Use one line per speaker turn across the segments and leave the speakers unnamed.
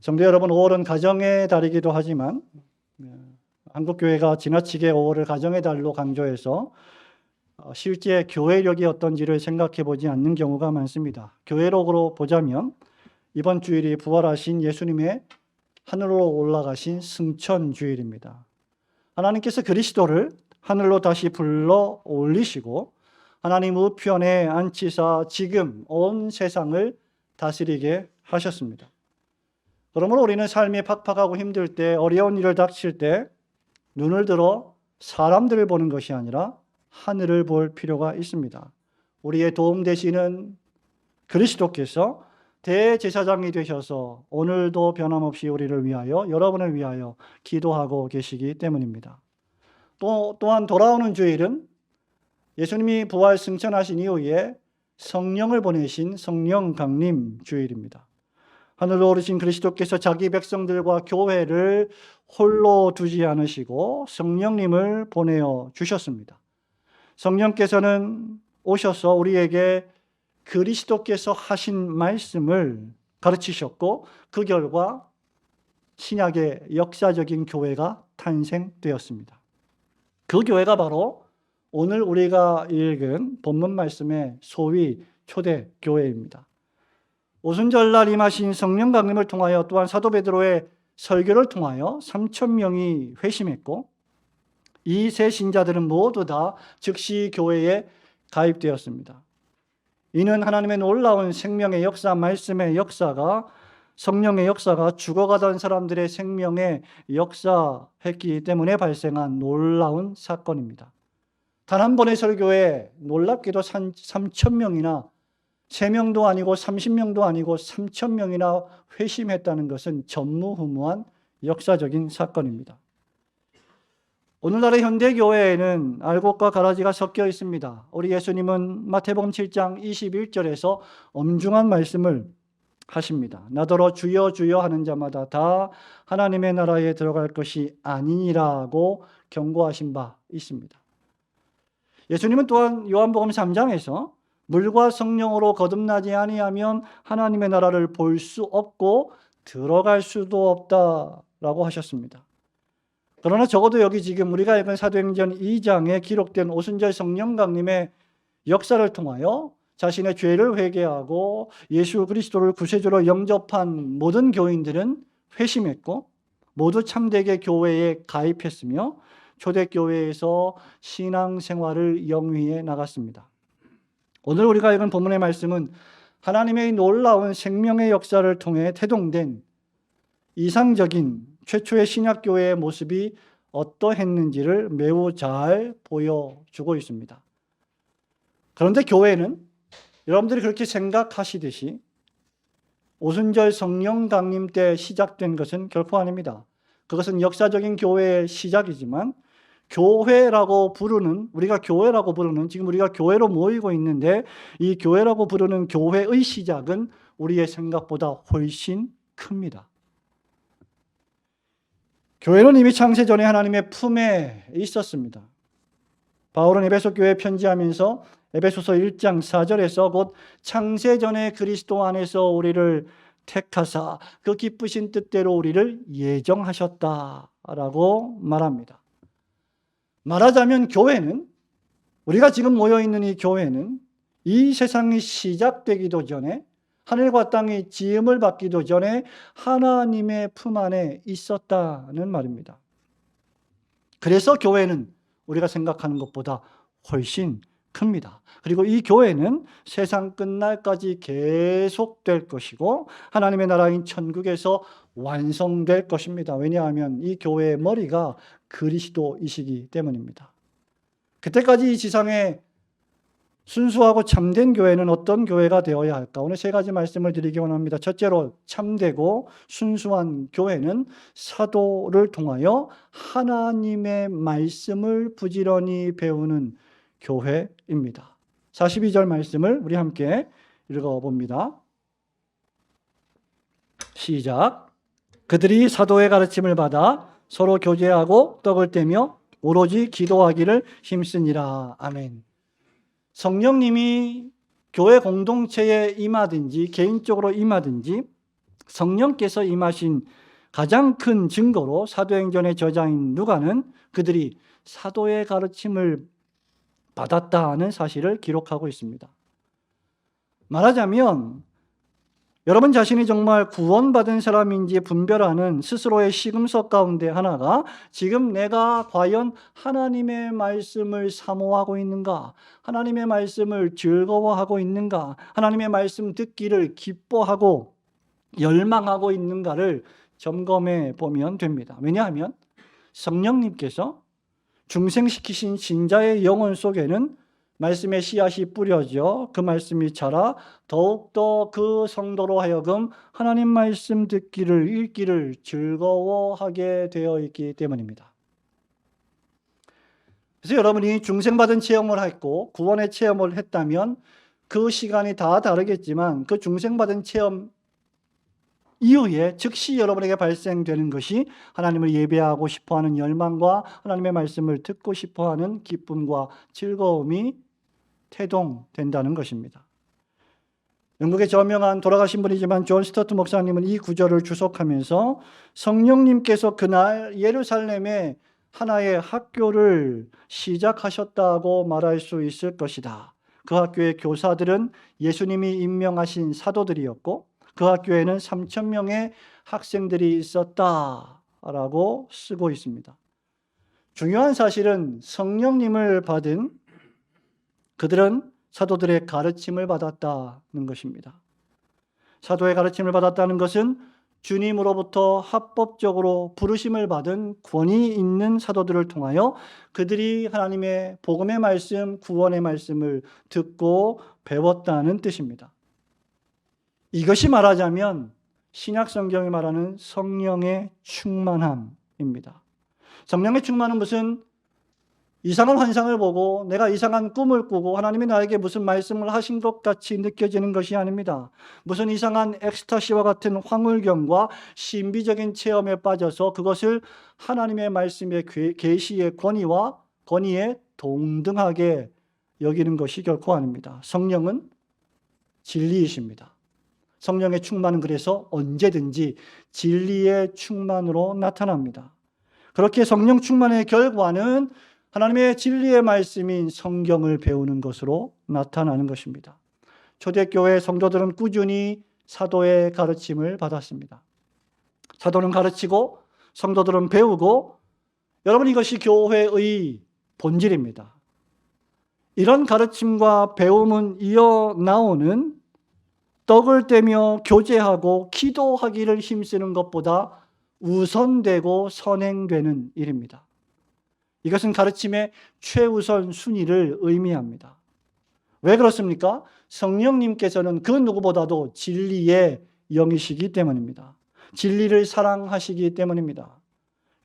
성도 여러분, 5월은 가정의 달이기도 하지만 네, 한국 교회가 지나치게 5월을 가정의 달로 강조해서 어, 실제 교회력이 어떤지를 생각해 보지 않는 경우가 많습니다. 교회력으로 보자면 이번 주일이 부활하신 예수님의 하늘로 올라가신 승천 주일입니다. 하나님께서 그리스도를 하늘로 다시 불러 올리시고 하나님 우편에 앉히사 지금 온 세상을 다스리게 하셨습니다. 그러므로 우리는 삶이 팍팍하고 힘들 때 어려운 일을 닥칠 때 눈을 들어 사람들을 보는 것이 아니라 하늘을 볼 필요가 있습니다. 우리의 도움 되시는 그리스도께서 대제사장이 되셔서 오늘도 변함없이 우리를 위하여 여러분을 위하여 기도하고 계시기 때문입니다. 또 또한 돌아오는 주일은 예수님이 부활 승천하신 이후에 성령을 보내신 성령 강림 주일입니다. 하늘로 오르신 그리스도께서 자기 백성들과 교회를 홀로 두지 않으시고 성령님을 보내어 주셨습니다. 성령께서는 오셔서 우리에게 그리스도께서 하신 말씀을 가르치셨고 그 결과 신약의 역사적인 교회가 탄생되었습니다. 그 교회가 바로 오늘 우리가 읽은 본문 말씀의 소위 초대 교회입니다. 오순절날 임하신 성령 강림을 통하여 또한 사도 베드로의 설교를 통하여 3천 명이 회심했고 이 세 신자들은 모두 다 즉시 교회에 가입되었습니다. 이는 하나님의 놀라운 생명의 역사, 말씀의 역사가 성령의 역사가 죽어가던 사람들의 생명에 역사했기 때문에 발생한 놀라운 사건입니다. 단 한 번의 설교에 놀랍게도 3천 명이나 3명도 아니고 30명도 아니고 3천 명이나 회심했다는 것은 전무후무한 역사적인 사건입니다. 오늘날의 현대 교회에는 알곡과 가라지가 섞여 있습니다. 우리 예수님은 마태복음 7장 21절에서 엄중한 말씀을 하십니다. 나더러 주여 주여 하는 자마다 다 하나님의 나라에 들어갈 것이 아니니라고 경고하신 바 있습니다. 예수님은 또한 요한복음 3장에서 물과 성령으로 거듭나지 아니하면 하나님의 나라를 볼 수 없고 들어갈 수도 없다라고 하셨습니다. 그러나 적어도 여기 지금 우리가 읽은 사도행전 2장에 기록된 오순절 성령 강림의 역사를 통하여 자신의 죄를 회개하고 예수 그리스도를 구세주로 영접한 모든 교인들은 회심했고 모두 참되게 교회에 가입했으며 초대교회에서 신앙생활을 영위해 나갔습니다. 오늘 우리가 읽은 본문의 말씀은 하나님의 놀라운 생명의 역사를 통해 태동된 이상적인 최초의 신약교회의 모습이 어떠했는지를 매우 잘 보여주고 있습니다. 그런데 교회는 여러분들이 그렇게 생각하시듯이 오순절 성령 강림 때 시작된 것은 결코 아닙니다. 그것은 역사적인 교회의 시작이지만 교회라고 부르는 우리가 교회라고 부르는 지금 우리가 교회로 모이고 있는데 이 교회라고 부르는 교회의 시작은 우리의 생각보다 훨씬 큽니다. 교회는 이미 창세 전에 하나님의 품에 있었습니다. 바울은 에베소 교회에 편지하면서 에베소서 1장 4절에서 곧 창세 전에 그리스도 안에서 우리를 택하사 그 기쁘신 뜻대로 우리를 예정하셨다라고 말합니다. 말하자면 교회는 우리가 지금 모여 있는 이 교회는 이 세상이 시작되기도 전에 하늘과 땅이 지음을 받기도 전에 하나님의 품 안에 있었다는 말입니다. 그래서 교회는 우리가 생각하는 것보다 훨씬 큽니다. 그리고 이 교회는 세상 끝날까지 계속될 것이고 하나님의 나라인 천국에서 완성될 것입니다. 왜냐하면 이 교회의 머리가 그리스도이시기 때문입니다. 그때까지 이 지상에 순수하고 참된 교회는 어떤 교회가 되어야 할까? 오늘 세 가지 말씀을 드리기 원합니다. 첫째로 참되고 순수한 교회는 사도를 통하여 하나님의 말씀을 부지런히 배우는 교회입니다. 42절 말씀을 우리 함께 읽어봅니다. 시작. 그들이 사도의 가르침을 받아 서로 교제하고 떡을 떼며 오로지 기도하기를 힘쓰니라. 아멘. 성령님이 교회 공동체에 임하든지 개인적으로 임하든지 성령께서 임하신 가장 큰 증거로 사도행전의 저자인 누가는 그들이 사도의 가르침을 받았다는 사실을 기록하고 있습니다. 말하자면 여러분 자신이 정말 구원받은 사람인지 분별하는 스스로의 시금석 가운데 하나가 지금 내가 과연 하나님의 말씀을 사모하고 있는가? 하나님의 말씀을 즐거워하고 있는가? 하나님의 말씀 듣기를 기뻐하고 열망하고 있는가를 점검해 보면 됩니다. 왜냐하면 성령님께서 중생시키신 신자의 영혼 속에는 말씀의 씨앗이 뿌려져 그 말씀이 자라 더욱더 그 성도로 하여금 하나님 말씀 듣기를 읽기를 즐거워하게 되어 있기 때문입니다. 그래서 여러분이 중생받은 체험을 했고 구원의 체험을 했다면 그 시간이 다 다르겠지만 그 중생받은 체험 이후에 즉시 여러분에게 발생되는 것이 하나님을 예배하고 싶어하는 열망과 하나님의 말씀을 듣고 싶어하는 기쁨과 즐거움이 태동된다는 것입니다. 영국의 저명한 돌아가신 분이지만 존 스터트 목사님은 이 구절을 주석하면서 성령님께서 그날 예루살렘에 하나의 학교를 시작하셨다고 말할 수 있을 것이다. 그 학교의 교사들은 예수님이 임명하신 사도들이었고 그 학교에는 3천 명의 학생들이 있었다라고 쓰고 있습니다. 중요한 사실은 성령님을 받은 그들은 사도들의 가르침을 받았다는 것입니다. 사도의 가르침을 받았다는 것은 주님으로부터 합법적으로 부르심을 받은 권위 있는 사도들을 통하여 그들이 하나님의 복음의 말씀, 구원의 말씀을 듣고 배웠다는 뜻입니다. 이것이 말하자면 신약 성경이 말하는 성령의 충만함입니다. 성령의 충만은 무슨 이상한 환상을 보고 내가 이상한 꿈을 꾸고 하나님이 나에게 무슨 말씀을 하신 것 같이 느껴지는 것이 아닙니다. 무슨 이상한 엑스타시와 같은 황홀경과 신비적인 체험에 빠져서 그것을 하나님의 말씀의 계시의 권위와 권위에 동등하게 여기는 것이 결코 아닙니다. 성령은 진리이십니다. 성령의 충만은 그래서 언제든지 진리의 충만으로 나타납니다. 그렇게 성령 충만의 결과는 하나님의 진리의 말씀인 성경을 배우는 것으로 나타나는 것입니다. 초대교회 성도들은 꾸준히 사도의 가르침을 받았습니다. 사도는 가르치고 성도들은 배우고 여러분 이것이 교회의 본질입니다. 이런 가르침과 배움은 이어 나오는 떡을 떼며 교제하고 기도하기를 힘쓰는 것보다 우선되고 선행되는 일입니다. 이것은 가르침의 최우선 순위를 의미합니다. 왜 그렇습니까? 성령님께서는 그 누구보다도 진리의 영이시기 때문입니다. 진리를 사랑하시기 때문입니다.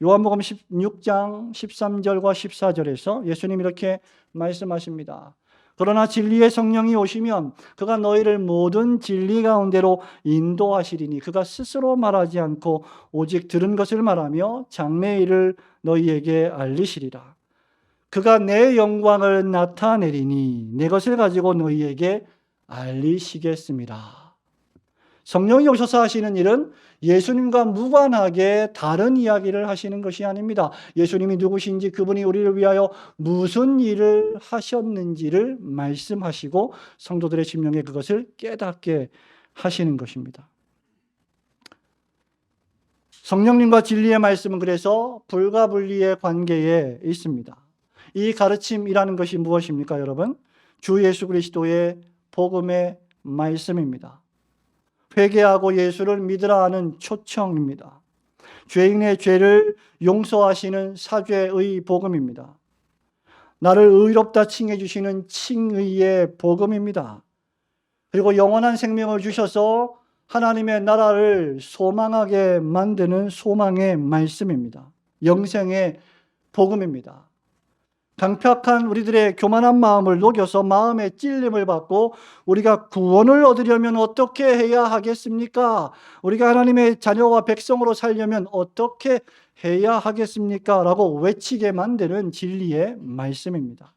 요한복음 16장 13절과 14절에서 예수님 이렇게 말씀하십니다. 그러나 진리의 성령이 오시면 그가 너희를 모든 진리 가운데로 인도하시리니 그가 스스로 말하지 않고 오직 들은 것을 말하며 장래의 일을 너희에게 알리시리라. 그가 내 영광을 나타내리니 내 것을 가지고 너희에게 알리시겠습니다. 성령이 오셔서 하시는 일은 예수님과 무관하게 다른 이야기를 하시는 것이 아닙니다. 예수님이 누구신지 그분이 우리를 위하여 무슨 일을 하셨는지를 말씀하시고 성도들의 심령에 그것을 깨닫게 하시는 것입니다. 성령님과 진리의 말씀은 그래서 불가분리의 관계에 있습니다. 이 가르침이라는 것이 무엇입니까, 여러분? 주 예수 그리스도의 복음의 말씀입니다. 회개하고 예수를 믿으라 하는 초청입니다. 죄인의 죄를 용서하시는 사죄의 복음입니다. 나를 의롭다 칭해 주시는 칭의의 복음입니다. 그리고 영원한 생명을 주셔서 하나님의 나라를 소망하게 만드는 소망의 말씀입니다. 영생의 복음입니다. 강팍한 우리들의 교만한 마음을 녹여서 마음의 찔림을 받고 우리가 구원을 얻으려면 어떻게 해야 하겠습니까? 우리가 하나님의 자녀와 백성으로 살려면 어떻게 해야 하겠습니까? 라고 외치게 만드는 진리의 말씀입니다.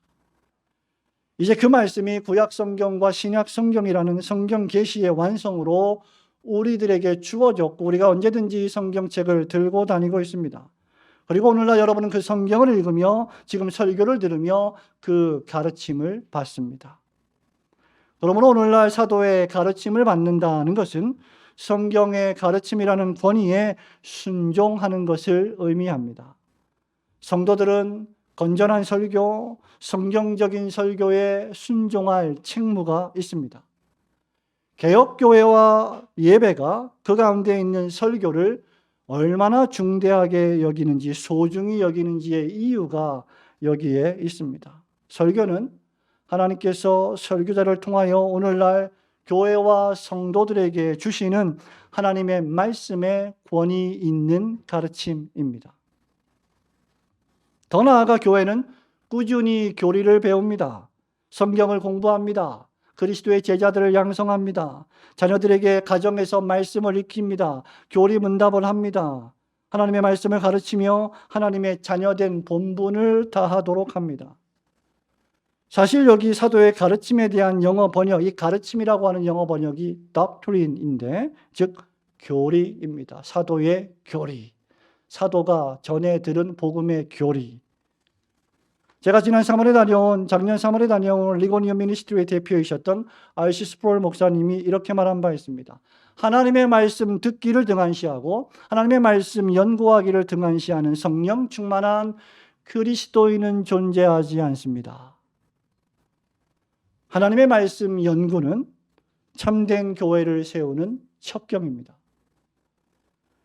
이제 그 말씀이 구약 성경과 신약 성경이라는 성경 계시의 완성으로 우리들에게 주어졌고 우리가 언제든지 이 성경책을 들고 다니고 있습니다. 그리고 오늘날 여러분은 그 성경을 읽으며 지금 설교를 들으며 그 가르침을 받습니다. 그러므로 오늘날 사도의 가르침을 받는다는 것은 성경의 가르침이라는 권위에 순종하는 것을 의미합니다. 성도들은 건전한 설교, 성경적인 설교에 순종할 책무가 있습니다. 개혁교회와 예배가 그 가운데 있는 설교를 얼마나 중대하게 여기는지, 소중히 여기는지의 이유가 여기에 있습니다. 설교는 하나님께서 설교자를 통하여 오늘날 교회와 성도들에게 주시는 하나님의 말씀에 권위 있는 가르침입니다. 더 나아가 교회는 꾸준히 교리를 배웁니다. 성경을 공부합니다. 그리스도의 제자들을 양성합니다. 자녀들에게 가정에서 말씀을 익힙니다. 교리 문답을 합니다. 하나님의 말씀을 가르치며 하나님의 자녀된 본분을 다하도록 합니다. 사실 여기 사도의 가르침에 대한 영어 번역, 이 가르침이라고 하는 영어 번역이 doctrine인데, 즉 교리입니다. 사도의 교리. 사도가 전에 들은 복음의 교리. 제가 지난 3월에 다녀온 작년 3월에 다녀온 리고니엄 미니스트리의 대표이셨던 알시 스프롤 목사님이 이렇게 말한 바 있습니다. 하나님의 말씀 듣기를 등한시하고 하나님의 말씀 연구하기를 등한시하는 성령 충만한 그리스도인은 존재하지 않습니다. 하나님의 말씀 연구는 참된 교회를 세우는 첩경입니다.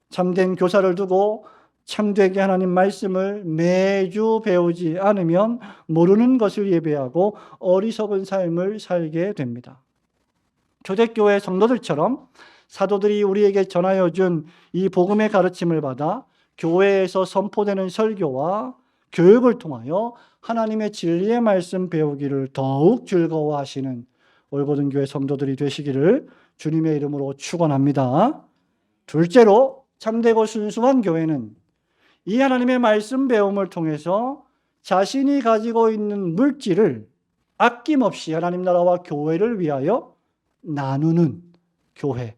참된 교사를 두고 참되게 하나님 말씀을 매주 배우지 않으면 모르는 것을 예배하고 어리석은 삶을 살게 됩니다. 초대교회 성도들처럼 사도들이 우리에게 전하여 준 이 복음의 가르침을 받아 교회에서 선포되는 설교와 교육을 통하여 하나님의 진리의 말씀 배우기를 더욱 즐거워하시는 올고든 교회 성도들이 되시기를 주님의 이름으로 축원합니다. 둘째로 참되고 순수한 교회는 이 하나님의 말씀 배움을 통해서 자신이 가지고 있는 물질을 아낌없이 하나님 나라와 교회를 위하여 나누는 교회.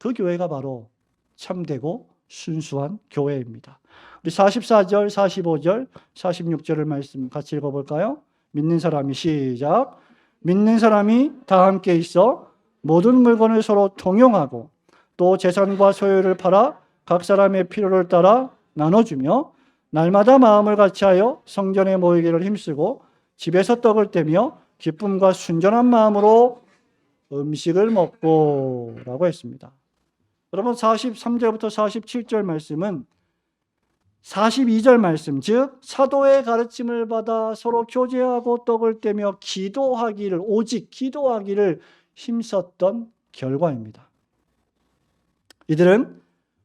그 교회가 바로 참되고 순수한 교회입니다. 우리 44절, 45절, 46절을 말씀 같이 읽어볼까요? 믿는 사람이 시작. 믿는 사람이 다 함께 있어 모든 물건을 서로 통용하고 또 재산과 소유를 팔아 각 사람의 필요를 따라 나눠주며 날마다 마음을 같이하여 성전에 모이기를 힘쓰고 집에서 떡을 떼며 기쁨과 순전한 마음으로 음식을 먹고 라고 했습니다. 여러분 43절부터 47절 말씀은 42절 말씀, 즉 사도의 가르침을 받아 서로 교제하고 떡을 떼며 기도하기를 오직 기도하기를 힘썼던 결과입니다. 이들은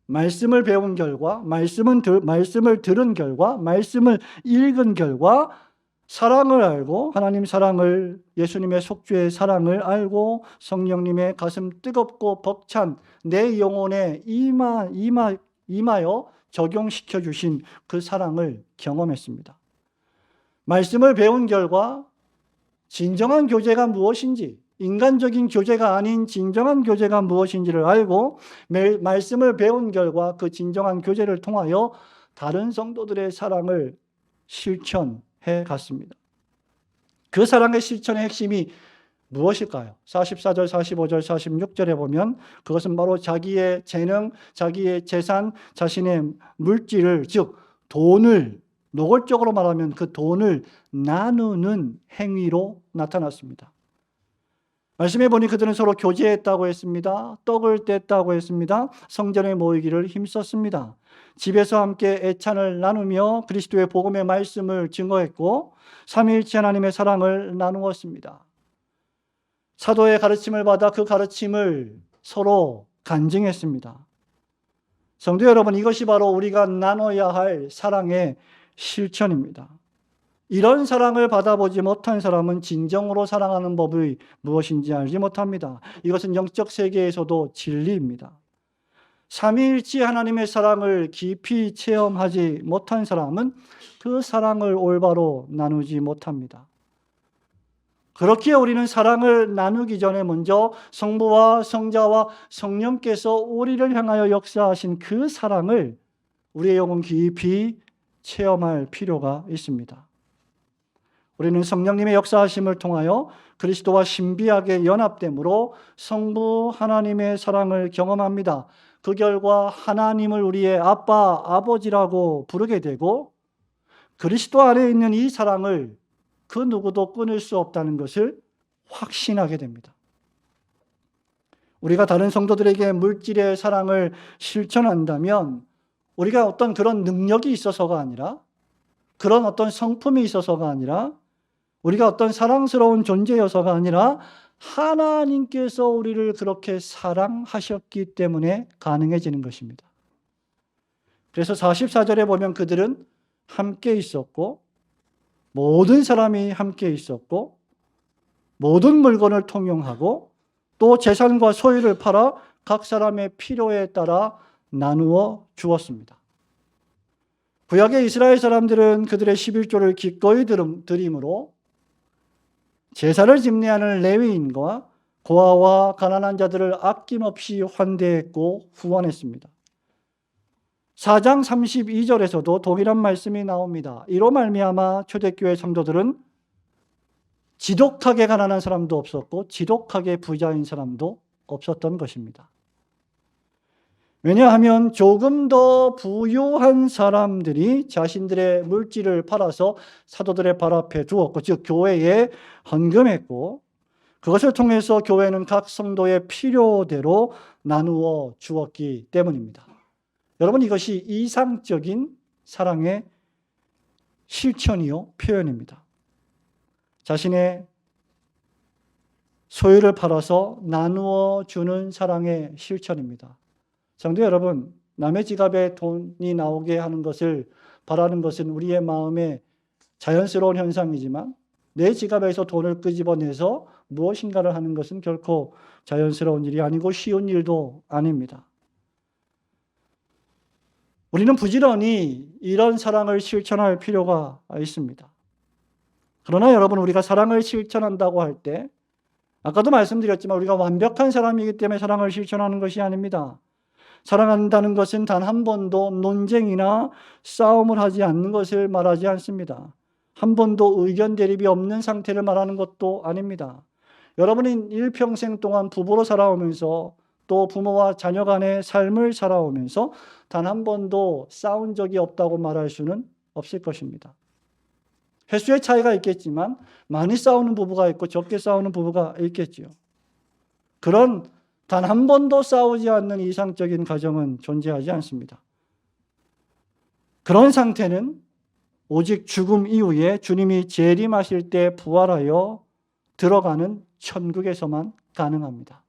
말씀을 배운 결과, 말씀은 들, 말씀을 들은 결과, 말씀을 읽은 결과 사랑을 알고 하나님 사랑을 예수님의 속죄의 사랑을 알고 성령님의 가슴 뜨겁고 벅찬 내 영혼에 임하, 임하, 임하여 적용시켜 주신 그 사랑을 경험했습니다. 말씀을 배운 결과 진정한 교제가 무엇인지 인간적인 교제가 아닌 진정한 교제가 무엇인지를 알고 말씀을 배운 결과 그 진정한 교제를 통하여 다른 성도들의 사랑을 실천해 갔습니다. 그 사랑의 실천의 핵심이 무엇일까요? 44절, 45절, 46절에 보면 그것은 바로 자기의 재능, 자기의 재산, 자신의 물질을, 즉, 돈을, 노골적으로 말하면 그 돈을 나누는 행위로 나타났습니다. 말씀해 보니 그들은 서로 교제했다고 했습니다. 떡을 뗐다고 했습니다. 성전에 모이기를 힘썼습니다. 집에서 함께 애찬을 나누며 그리스도의 복음의 말씀을 증거했고 삼위일체 하나님의 사랑을 나누었습니다. 사도의 가르침을 받아 그 가르침을 서로 간증했습니다. 성도 여러분, 이것이 바로 우리가 나눠야 할 사랑의 실천입니다. 이런 사랑을 받아보지 못한 사람은 진정으로 사랑하는 법이 무엇인지 알지 못합니다. 이것은 영적 세계에서도 진리입니다. 삼위일체 하나님의 사랑을 깊이 체험하지 못한 사람은 그 사랑을 올바로 나누지 못합니다. 그렇기에 우리는 사랑을 나누기 전에 먼저 성부와 성자와 성령께서 우리를 향하여 역사하신 그 사랑을 우리의 영혼 깊이 체험할 필요가 있습니다. 우리는 성령님의 역사하심을 통하여 그리스도와 신비하게 연합됨으로 성부 하나님의 사랑을 경험합니다. 그 결과 하나님을 우리의 아빠, 아버지라고 부르게 되고 그리스도 안에 있는 이 사랑을 그 누구도 끊을 수 없다는 것을 확신하게 됩니다. 우리가 다른 성도들에게 물질의 사랑을 실천한다면 우리가 어떤 그런 능력이 있어서가 아니라 그런 어떤 성품이 있어서가 아니라 우리가 어떤 사랑스러운 존재여서가 아니라 하나님께서 우리를 그렇게 사랑하셨기 때문에 가능해지는 것입니다. 그래서 44절에 보면 그들은 함께 있었고 모든 사람이 함께 있었고 모든 물건을 통용하고 또 재산과 소유를 팔아 각 사람의 필요에 따라 나누어 주었습니다. 구약의 이스라엘 사람들은 그들의 11조를 기꺼이 드림으로 제사를 집례하는 레위인과 고아와 가난한 자들을 아낌없이 환대했고 후원했습니다. 4장 32절에서도 동일한 말씀이 나옵니다. 이로 말미암아 초대교회 성도들은 지독하게 가난한 사람도 없었고 지독하게 부자인 사람도 없었던 것입니다. 왜냐하면 조금 더 부유한 사람들이 자신들의 물질을 팔아서 사도들의 발 앞에 두었고, 즉, 교회에 헌금했고, 그것을 통해서 교회는 각 성도의 필요대로 나누어 주었기 때문입니다. 여러분, 이것이 이상적인 사랑의 실천이요, 표현입니다. 자신의 소유를 팔아서 나누어 주는 사랑의 실천입니다. 성도 여러분, 남의 지갑에 돈이 나오게 하는 것을 바라는 것은 우리의 마음에 자연스러운 현상이지만 내 지갑에서 돈을 끄집어내서 무엇인가를 하는 것은 결코 자연스러운 일이 아니고 쉬운 일도 아닙니다. 우리는 부지런히 이런 사랑을 실천할 필요가 있습니다. 그러나 여러분, 우리가 사랑을 실천한다고 할 때, 아까도 말씀드렸지만 우리가 완벽한 사람이기 때문에 사랑을 실천하는 것이 아닙니다. 사랑한다는 것은 단 한 번도 논쟁이나 싸움을 하지 않는 것을 말하지 않습니다. 한 번도 의견 대립이 없는 상태를 말하는 것도 아닙니다. 여러분이 일평생 동안 부부로 살아오면서 또 부모와 자녀 간의 삶을 살아오면서 단 한 번도 싸운 적이 없다고 말할 수는 없을 것입니다. 횟수의 차이가 있겠지만 많이 싸우는 부부가 있고 적게 싸우는 부부가 있겠지요. 그런 단 한 번도 싸우지 않는 이상적인 가정은 존재하지 않습니다. 그런 상태는 오직 죽음 이후에 주님이 재림하실 때 부활하여 들어가는 천국에서만 가능합니다.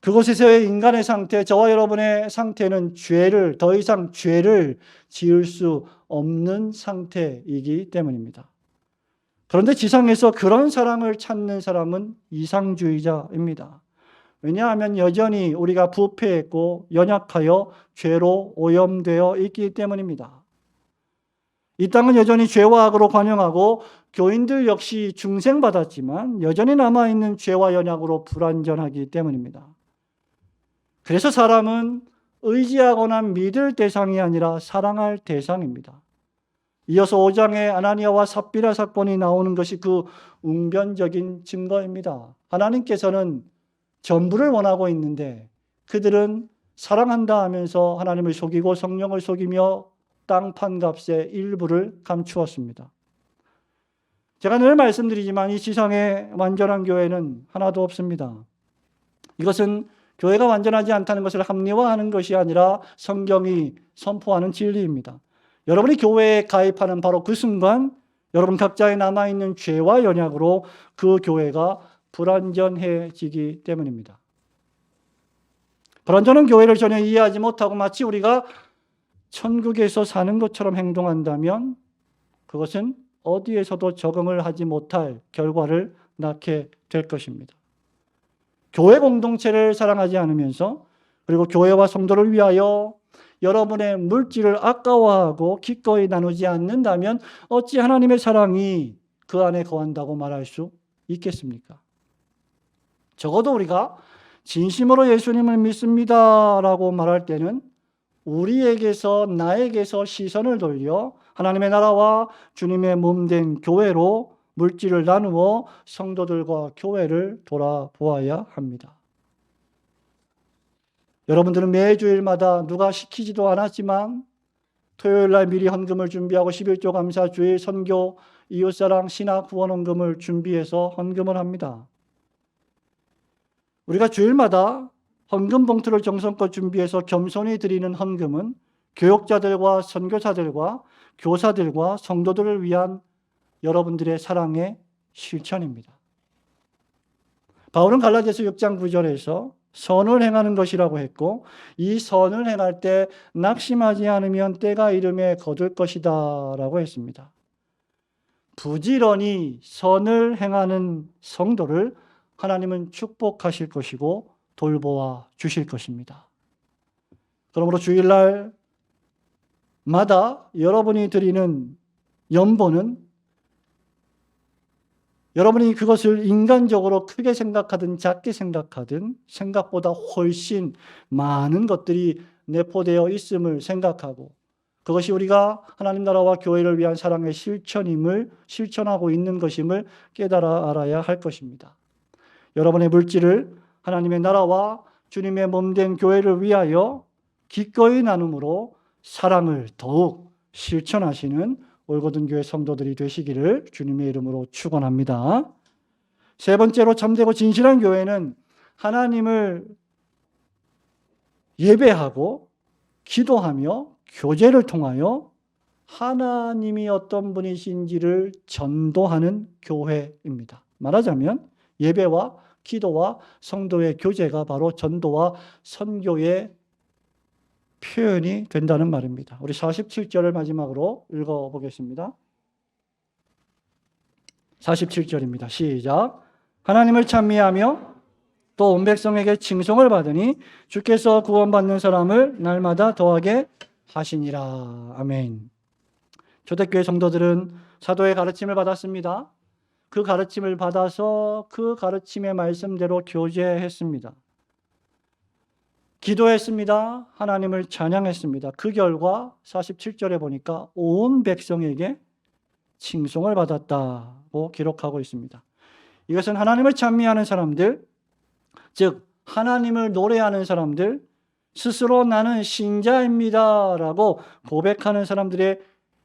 그곳에서의 인간의 상태, 저와 여러분의 상태는 죄를, 더 이상 죄를 지을 수 없는 상태이기 때문입니다. 그런데 지상에서 그런 사랑을 찾는 사람은 이상주의자입니다. 왜냐하면 여전히 우리가 부패했고 연약하여 죄로 오염되어 있기 때문입니다. 이 땅은 여전히 죄와 악으로 관영하고 교인들 역시 중생받았지만 여전히 남아있는 죄와 연약으로 불완전하기 때문입니다. 그래서 사람은 의지하거나 믿을 대상이 아니라 사랑할 대상입니다. 이어서 5장에 아나니아와 삽비라 사건이 나오는 것이 그 웅변적인 증거입니다. 하나님께서는 전부를 원하고 있는데 그들은 사랑한다 하면서 하나님을 속이고 성령을 속이며 땅판 값의 일부를 감추었습니다. 제가 늘 말씀드리지만 이 지상에 완전한 교회는 하나도 없습니다. 이것은 교회가 완전하지 않다는 것을 합리화하는 것이 아니라 성경이 선포하는 진리입니다. 여러분이 교회에 가입하는 바로 그 순간 여러분 각자의 남아있는 죄와 연약으로 그 교회가 불완전해지기 때문입니다. 불완전한 교회를 전혀 이해하지 못하고 마치 우리가 천국에서 사는 것처럼 행동한다면 그것은 어디에서도 적응을 하지 못할 결과를 낳게 될 것입니다. 교회 공동체를 사랑하지 않으면서 그리고 교회와 성도를 위하여 여러분의 물질을 아까워하고 기꺼이 나누지 않는다면 어찌 하나님의 사랑이 그 안에 거한다고 말할 수 있겠습니까? 적어도 우리가 진심으로 예수님을 믿습니다라고 말할 때는 우리에게서 나에게서 시선을 돌려 하나님의 나라와 주님의 몸 된 교회로 물질을 나누어 성도들과 교회를 돌아보아야 합니다. 여러분들은 매주일마다 누가 시키지도 않았지만 토요일 날 미리 헌금을 준비하고 11조 감사 주일 선교 이웃사랑 신학 후원 헌금을 준비해서 헌금을 합니다. 우리가 주일마다 헌금 봉투를 정성껏 준비해서 겸손히 드리는 헌금은 교육자들과 선교사들과 교사들과 성도들을 위한 여러분들의 사랑의 실천입니다. 바울은 갈라디아서 6장 9절에서 선을 행하는 것이라고 했고 이 선을 행할 때 낙심하지 않으면 때가 이름에 거둘 것이다라고 했습니다. 부지런히 선을 행하는 성도를 하나님은 축복하실 것이고 돌보아 주실 것입니다. 그러므로 주일날 마다 여러분이 드리는 연보는 여러분이 그것을 인간적으로 크게 생각하든 작게 생각하든 생각보다 훨씬 많은 것들이 내포되어 있음을 생각하고 그것이 우리가 하나님 나라와 교회를 위한 사랑의 실천임을 실천하고 있는 것임을 깨달아 알아야 할 것입니다. 여러분의 물질을 하나님의 나라와 주님의 몸된 교회를 위하여 기꺼이 나눔으로 사랑을 더욱 실천하시는 올고든 교회 성도들이 되시기를 주님의 이름으로 축원합니다. 세 번째로 참되고 진실한 교회는 하나님을 예배하고 기도하며 교제를 통하여 하나님이 어떤 분이신지를 전도하는 교회입니다. 말하자면 예배와 기도와 성도의 교제가 바로 전도와 선교의 표현이 된다는 말입니다. 우리 47절을 마지막으로 읽어 보겠습니다. 47절입니다. 시작. 하나님을 찬미하며 또 온 백성에게 칭송을 받으니 주께서 구원받는 사람을 날마다 더하게 하시니라. 아멘. 초대교회 성도들은 사도의 가르침을 받았습니다. 그 가르침을 받아서 그 가르침의 말씀대로 교제했습니다. 기도했습니다. 하나님을 찬양했습니다. 그 결과 47절에 보니까 온 백성에게 칭송을 받았다고 기록하고 있습니다. 이것은 하나님을 찬미하는 사람들, 즉 하나님을 노래하는 사람들, 스스로 나는 신자입니다라고 고백하는 사람들의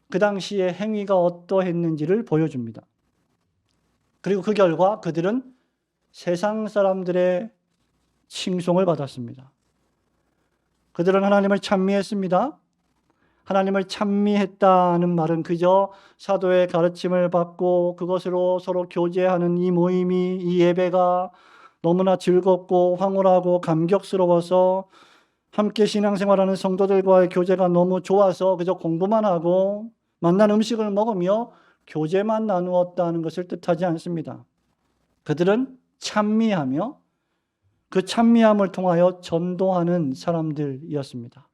그 당시의 행위가 어떠했는지를 보여줍니다. 그리고 그 결과 그들은 세상 사람들의 칭송을 받았습니다. 그들은 하나님을 찬미했습니다. 하나님을 찬미했다는 말은 그저 사도의 가르침을 받고 그것으로 서로 교제하는 이 모임이 이 예배가 너무나 즐겁고 황홀하고 감격스러워서 함께 신앙생활하는 성도들과의 교제가 너무 좋아서 그저 공부만 하고 만난 음식을 먹으며 교제만 나누었다는 것을 뜻하지 않습니다. 그들은 찬미하며 그 찬미함을 통하여 전도하는 사람들이었습니다.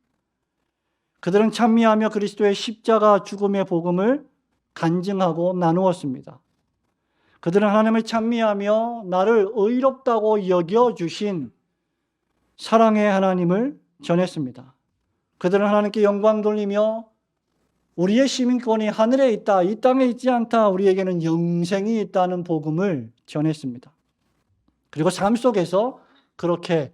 그들은 찬미하며 그리스도의 십자가 죽음의 복음을 간증하고 나누었습니다. 그들은 하나님을 찬미하며 나를 의롭다고 여겨 주신 사랑의 하나님을 전했습니다. 그들은 하나님께 영광 돌리며 우리의 시민권이 하늘에 있다, 이 땅에 있지 않다, 우리에게는 영생이 있다는 복음을 전했습니다. 그리고 삶 속에서 그렇게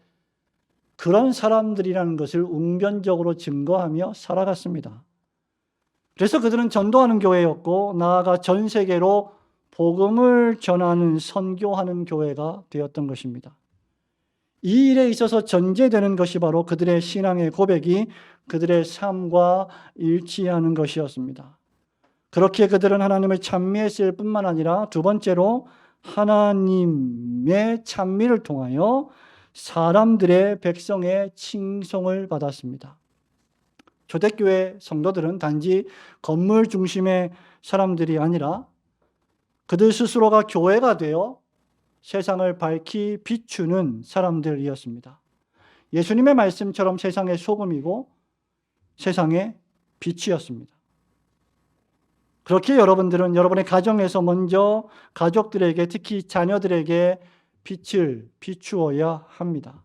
그런 사람들이라는 것을 웅변적으로 증거하며 살아갔습니다. 그래서 그들은 전도하는 교회였고 나아가 전 세계로 복음을 전하는 선교하는 교회가 되었던 것입니다. 이 일에 있어서 전제되는 것이 바로 그들의 신앙의 고백이 그들의 삶과 일치하는 것이었습니다. 그렇게 그들은 하나님을 찬미했을 뿐만 아니라 두 번째로 하나님의 찬미를 통하여 사람들의 백성의 칭송을 받았습니다. 초대교회 성도들은 단지 건물 중심의 사람들이 아니라 그들 스스로가 교회가 되어 세상을 밝히 비추는 사람들이었습니다. 예수님의 말씀처럼 세상의 소금이고 세상의 빛이었습니다. 그렇게 여러분들은 여러분의 가정에서 먼저 가족들에게 특히 자녀들에게 빛을 비추어야 합니다.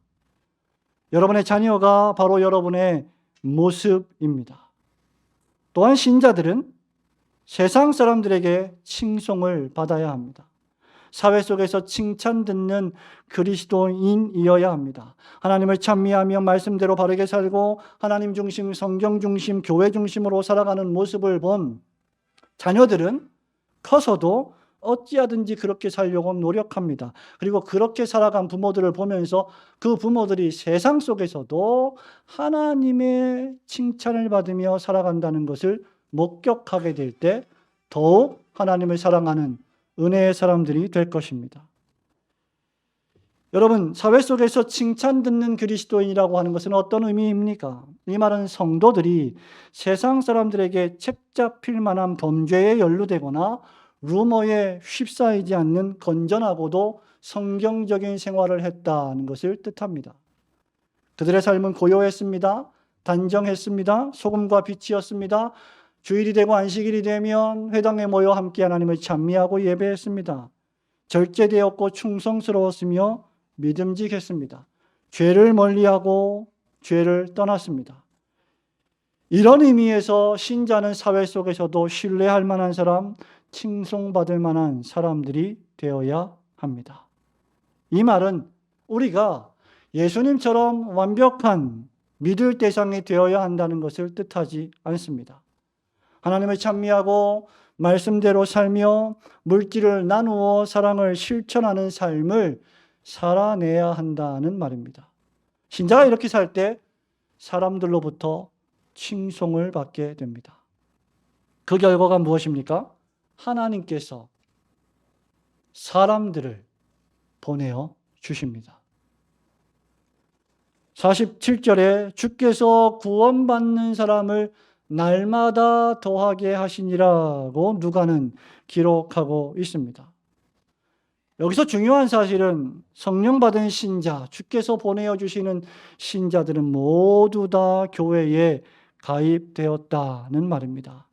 여러분의 자녀가 바로 여러분의 모습입니다. 또한 신자들은 세상 사람들에게 칭송을 받아야 합니다. 사회 속에서 칭찬 듣는 그리스도인이어야 합니다. 하나님을 찬미하며 말씀대로 바르게 살고 하나님 중심, 성경 중심, 교회 중심으로 살아가는 모습을 본 자녀들은 커서도 어찌하든지 그렇게 살려고 노력합니다. 그리고 그렇게 살아간 부모들을 보면서 그 부모들이 세상 속에서도 하나님의 칭찬을 받으며 살아간다는 것을 목격하게 될 때 더욱 하나님을 사랑하는 은혜의 사람들이 될 것입니다. 여러분, 사회 속에서 칭찬 듣는 그리스도인이라고 하는 것은 어떤 의미입니까? 이 말은 성도들이 세상 사람들에게 책 잡힐 만한 범죄에 연루되거나 루머에 휩싸이지 않는 건전하고도 성경적인 생활을 했다는 것을 뜻합니다. 그들의 삶은 고요했습니다. 단정했습니다. 소금과 빛이었습니다. 주일이 되고 안식일이 되면 회당에 모여 함께 하나님을 찬미하고 예배했습니다. 절제되었고 충성스러웠으며 믿음직했습니다. 죄를 멀리하고 죄를 떠났습니다. 이런 의미에서 신자는 사회 속에서도 신뢰할 만한 사람, 칭송받을 만한 사람들이 되어야 합니다. 이 말은 우리가 예수님처럼 완벽한 믿을 대상이 되어야 한다는 것을 뜻하지 않습니다. 하나님을 찬미하고 말씀대로 살며 물질을 나누어 사랑을 실천하는 삶을 살아내야 한다는 말입니다. 신자가 이렇게 살 때 사람들로부터 칭송을 받게 됩니다. 그 결과가 무엇입니까? 하나님께서 사람들을 보내어 주십니다. 47절에 주께서 구원받는 사람을 날마다 더하게 하시니라고 누가는 기록하고 있습니다. 여기서 중요한 사실은 성령 받은 신자, 주께서 보내어 주시는 신자들은 모두 다 교회에 가입되었다는 말입니다.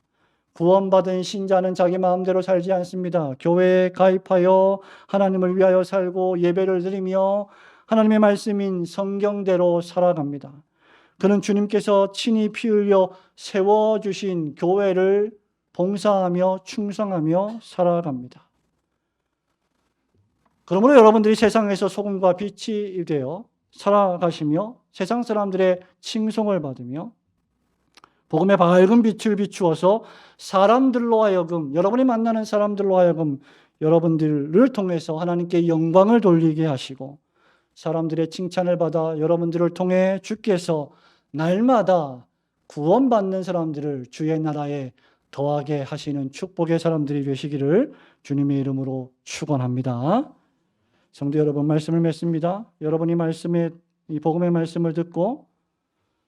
구원받은 신자는 자기 마음대로 살지 않습니다. 교회에 가입하여 하나님을 위하여 살고 예배를 드리며 하나님의 말씀인 성경대로 살아갑니다. 그는 주님께서 친히 피 흘려 세워주신 교회를 봉사하며 충성하며 살아갑니다. 그러므로 여러분들이 세상에서 소금과 빛이 되어 살아가시며 세상 사람들의 칭송을 받으며 복음의 밝은 빛을 비추어서 사람들로 하여금 여러분이 만나는 사람들로 하여금 여러분들을 통해서 하나님께 영광을 돌리게 하시고 사람들의 칭찬을 받아 여러분들을 통해 주께서 날마다 구원받는 사람들을 주의 나라에 더하게 하시는 축복의 사람들이 되시기를 주님의 이름으로 축원합니다. 성도 여러분 말씀을 맺습니다. 여러분이 말씀의 이 복음의 말씀을 듣고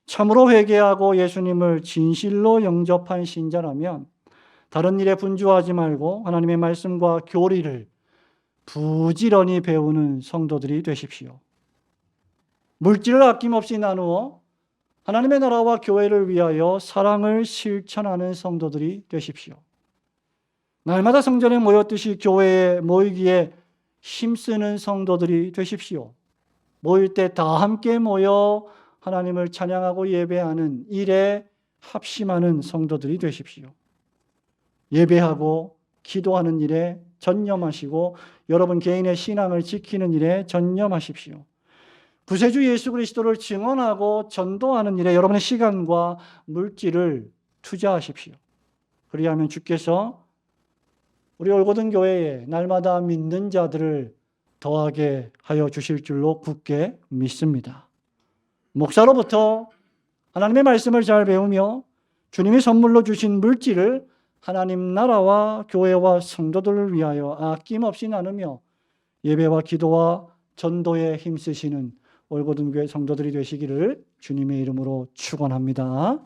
참으로 회개하고 예수님을 진실로 영접한 신자라면 다른 일에 분주하지 말고 하나님의 말씀과 교리를 부지런히 배우는 성도들이 되십시오. 물질을 아낌없이 나누어 하나님의 나라와 교회를 위하여 사랑을 실천하는 성도들이 되십시오. 날마다 성전에 모였듯이 교회에 모이기에 힘쓰는 성도들이 되십시오. 모일 때 다 함께 모여 하나님을 찬양하고 예배하는 일에 합심하는 성도들이 되십시오. 예배하고 기도하는 일에 전념하시고 여러분 개인의 신앙을 지키는 일에 전념하십시오. 구세주 예수 그리스도를 증언하고 전도하는 일에 여러분의 시간과 물질을 투자하십시오. 그리하면 주께서 우리 올고든 교회에 날마다 믿는 자들을 더하게 하여 주실 줄로 굳게 믿습니다. 목사로부터 하나님의 말씀을 잘 배우며 주님이 선물로 주신 물질을 하나님 나라와 교회와 성도들을 위하여 아낌없이 나누며 예배와 기도와 전도에 힘쓰시는 올고등교회 성도들이 되시기를 주님의 이름으로 축원합니다.